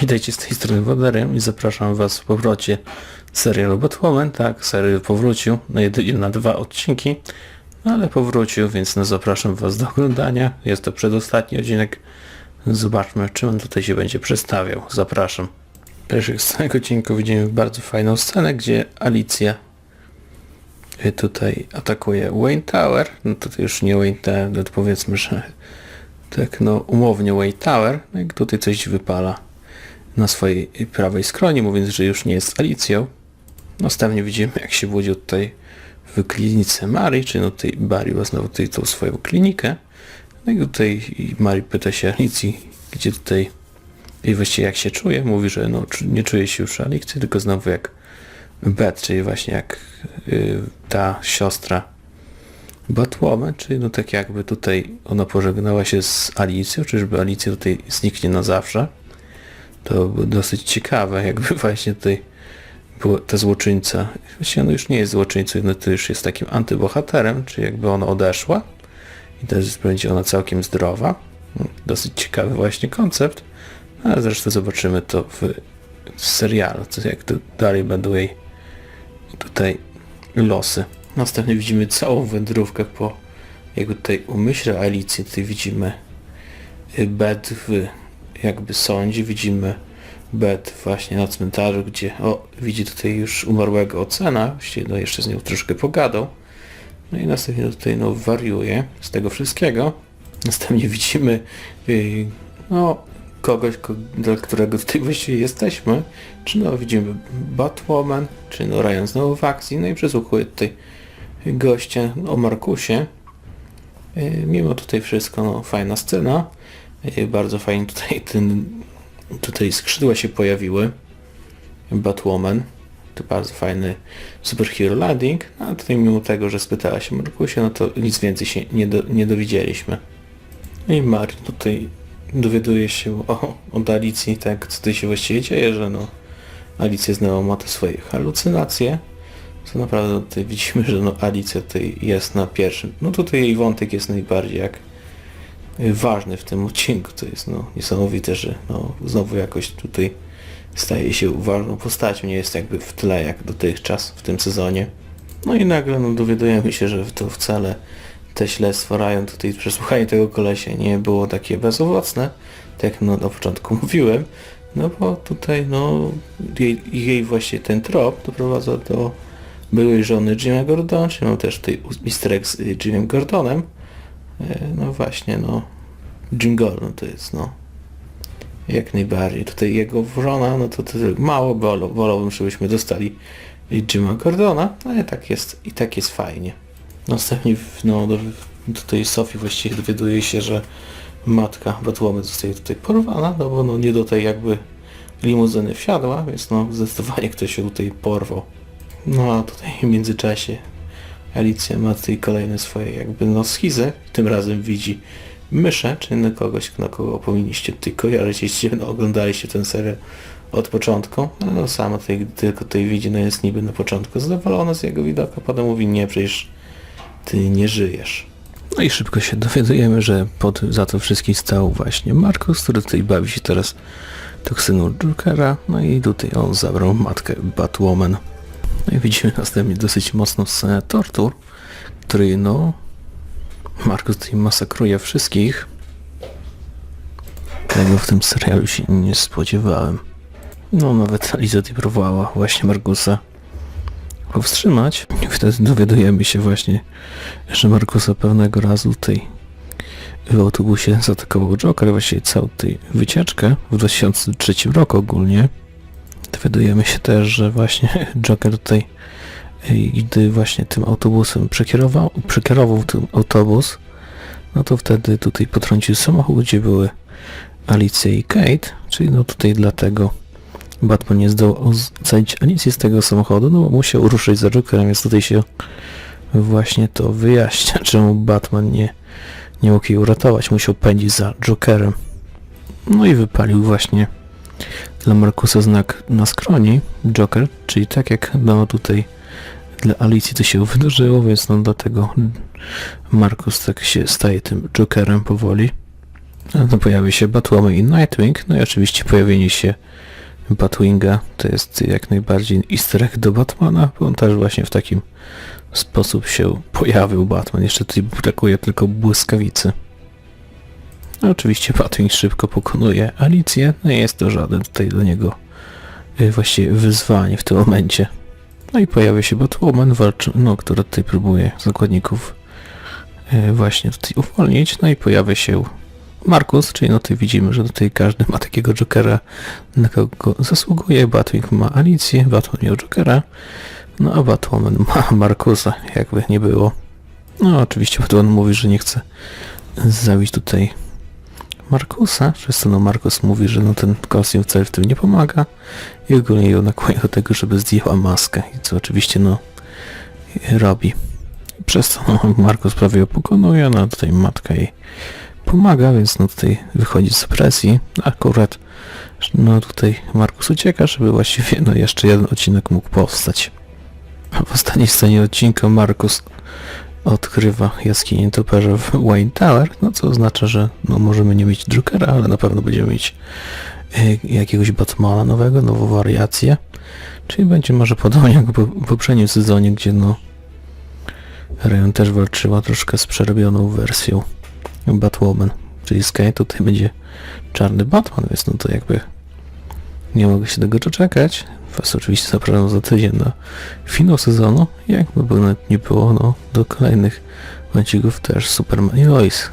Witajcie z tej strony Wodarem i zapraszam Was w powrocie serialu Batwoman. Tak, serial powrócił na, na dwa odcinki, ale powrócił, więc no zapraszam Was do oglądania. Jest to przedostatni odcinek. Zobaczmy, czy on tutaj się będzie przedstawiał. Zapraszam. W pierwszych scenek odcinku widzimy bardzo fajną scenę, gdzie Alicja y, tutaj atakuje Wayne Tower. No to już nie Wayne Tower, to powiedzmy, że tak no umownie Wayne Tower. No i tutaj coś wypala na swojej prawej skroni, mówiąc, że już nie jest Alicją. Następnie widzimy, jak się budził tutaj w klinice Marii, czy no tutaj Barry ma znowu tutaj tą swoją klinikę. No i tutaj Marii pyta się Alicji, gdzie tutaj i właściwie jak się czuje. Mówi, że no, nie czuje się już Alicji, tylko znowu jak Beth, czyli właśnie jak y, ta siostra Batwoman, czyli no tak jakby tutaj ona pożegnała się z Alicją, czyżby Alicja tutaj zniknie na zawsze. To dosyć ciekawe, jakby właśnie tutaj była ta złoczyńca. Właściwie ona już nie jest złoczyńcą, no to już jest takim antybohaterem, czyli jakby ona odeszła i też będzie ona całkiem zdrowa. Dosyć ciekawy właśnie koncept, ale zresztą zobaczymy to w, w serialu, co jak to dalej będą jej tutaj losy. Następnie widzimy całą wędrówkę po jakby tutaj umyśle Alicji. Tutaj widzimy y, Beth w jakby sądzie, widzimy Beth właśnie na cmentarzu, gdzie o, widzi tutaj już umarłego Ocena, właściwie no jeszcze z nią troszkę pogadał. No i następnie tutaj no wariuje z tego wszystkiego. Następnie widzimy y, no kogoś, ko, dla którego tutaj właściwie jesteśmy. Czy no widzimy Batwoman, czy no Ryan znowu w akcji, no i przesłuchuje tutaj gościa o Markusie. Y, Mimo tutaj wszystko, no fajna scena. Y, Bardzo fajnie tutaj ten, tutaj skrzydła się pojawiły. Batwoman. To bardzo fajny superhero landing. No, a tutaj mimo tego, że spytała się Markusia, no to nic więcej się nie, do, nie dowiedzieliśmy. I Mari tutaj dowiaduje się o, od Alicji, tak, co tutaj się właściwie dzieje, że no Alicja znowu ma te swoje halucynacje. Co naprawdę tutaj widzimy, że no Alicja tutaj jest na pierwszym. No tutaj jej wątek jest najbardziej jak ważny w tym odcinku. To jest no niesamowite, że no znowu jakoś tutaj staje się ważną postacią, nie jest jakby w tle jak dotychczas w tym sezonie. No i nagle no, dowiadujemy się, że to wcale te śledztwo Ryan tutaj przesłuchanie tego kolesia nie było takie bezowocne, tak jak no, na początku mówiłem, no bo tutaj no jej, jej właśnie ten trop doprowadza do byłej żony Jim'a Gordona, czy mam też tutaj easter egg z y, Jimem Gordonem, E, no właśnie no Jim Gordon to jest no jak najbardziej. Tutaj jego żona, no to, to mało bolo, wolałbym, żebyśmy dostali Jima Gordona, ale tak jest i tak jest fajnie. Następnie w- no, do, tutaj Sophie właściwie dowiaduje się, że matka Batwoman zostaje tutaj porwana, no bo no, nie do tej jakby limuzyny wsiadła, więc no zdecydowanie ktoś się tutaj porwał. No a tutaj w międzyczasie Alicja ma tutaj kolejne swoje jakby no schizę. Tym razem widzi myszę, czy na kogoś, na kogo powinniście tutaj kojarzyć, jeśli no, oglądaliście ten serial od początku. No, no sama tutaj, tylko tutaj widzi, no jest niby na początku zadowolona z jego widoku, a potem mówi nie, przecież ty nie żyjesz. No i szybko się dowiadujemy, że pod, za to wszystkim stał właśnie Markus, który tutaj bawi się teraz toksyną Jokera, no i tutaj on zabrał matkę Batwoman. No i widzimy następnie dosyć mocną scenę tortur, której no Markus tutaj masakruje wszystkich. Tego w tym serialu się nie spodziewałem. No nawet Aliza tutaj próbowała właśnie Markusa powstrzymać. I wtedy dowiadujemy się właśnie, że Markusa pewnego razu tutaj w autobusie zaatakował Joker, właściwie całą tej wycieczkę w 2003 roku ogólnie. Dowiadujemy się też, że właśnie Joker tutaj y, gdy właśnie tym autobusem przekierował, przekierował ten autobus, no to wtedy tutaj potrącił samochód, gdzie były Alicja i Kate, czyli no tutaj dlatego Batman nie zdołał ocalić Alicję z tego samochodu, no bo musiał ruszyć za Jokerem, więc tutaj się właśnie to wyjaśnia, czemu Batman nie, nie mógł jej uratować, musiał pędzić za Jokerem. No i wypalił właśnie dla Markusa znak na skroni, Joker, czyli tak jak no tutaj dla Alicji to się wydarzyło, więc no dlatego Markus tak się staje tym Jokerem powoli. No, pojawi się Batwoman i Nightwing, no i oczywiście pojawienie się Batwinga to jest jak najbardziej easter egg do Batmana, bo on też właśnie w takim sposób się pojawił Batman. Jeszcze tutaj brakuje tylko błyskawicy. No, oczywiście Batwing szybko pokonuje Alicję, no i jest to żaden tutaj dla niego y, właściwie wyzwanie w tym momencie. No i pojawia się Batwoman, walczy, no, która tutaj próbuje zakładników y, właśnie tutaj uwolnić, no i pojawia się Markus, czyli no tutaj widzimy, że tutaj każdy ma takiego Jokera, na kogo zasługuje. Batwing ma Alicję, Batman miał Jokera, no a Batwoman ma Markusa, jakby nie było. No oczywiście Batman mówi, że nie chce zabić tutaj Markusa, to no Markus mówi, że no ten kostium wcale w tym nie pomaga i ogólnie ją nakłania do tego, żeby zdjęła maskę co oczywiście no robi. Przez to no, Markus prawie ją pokonuje, no a tutaj matka jej pomaga, więc no tutaj wychodzi z presji. Akurat no tutaj Markus ucieka, żeby właściwie no jeszcze jeden odcinek mógł powstać. A w ostatniej scenie odcinka Markus odkrywa jaskinię toperza w Wayne Tower, no co oznacza, że no możemy nie mieć Jokera, ale na pewno będziemy mieć y, jakiegoś Batmana nowego, nową wariację. Czyli będzie może podobnie jak w poprzednim sezonie, gdzie no Rayon też walczyła troszkę z przerobioną wersją Batwoman, czyli Sky tutaj będzie czarny Batman, więc no to jakby nie mogę się tego doczekać. Was oczywiście zapraszam za tydzień na finał sezonu, jakby by nie było, no do kolejnych odcinków też Superman i Lois.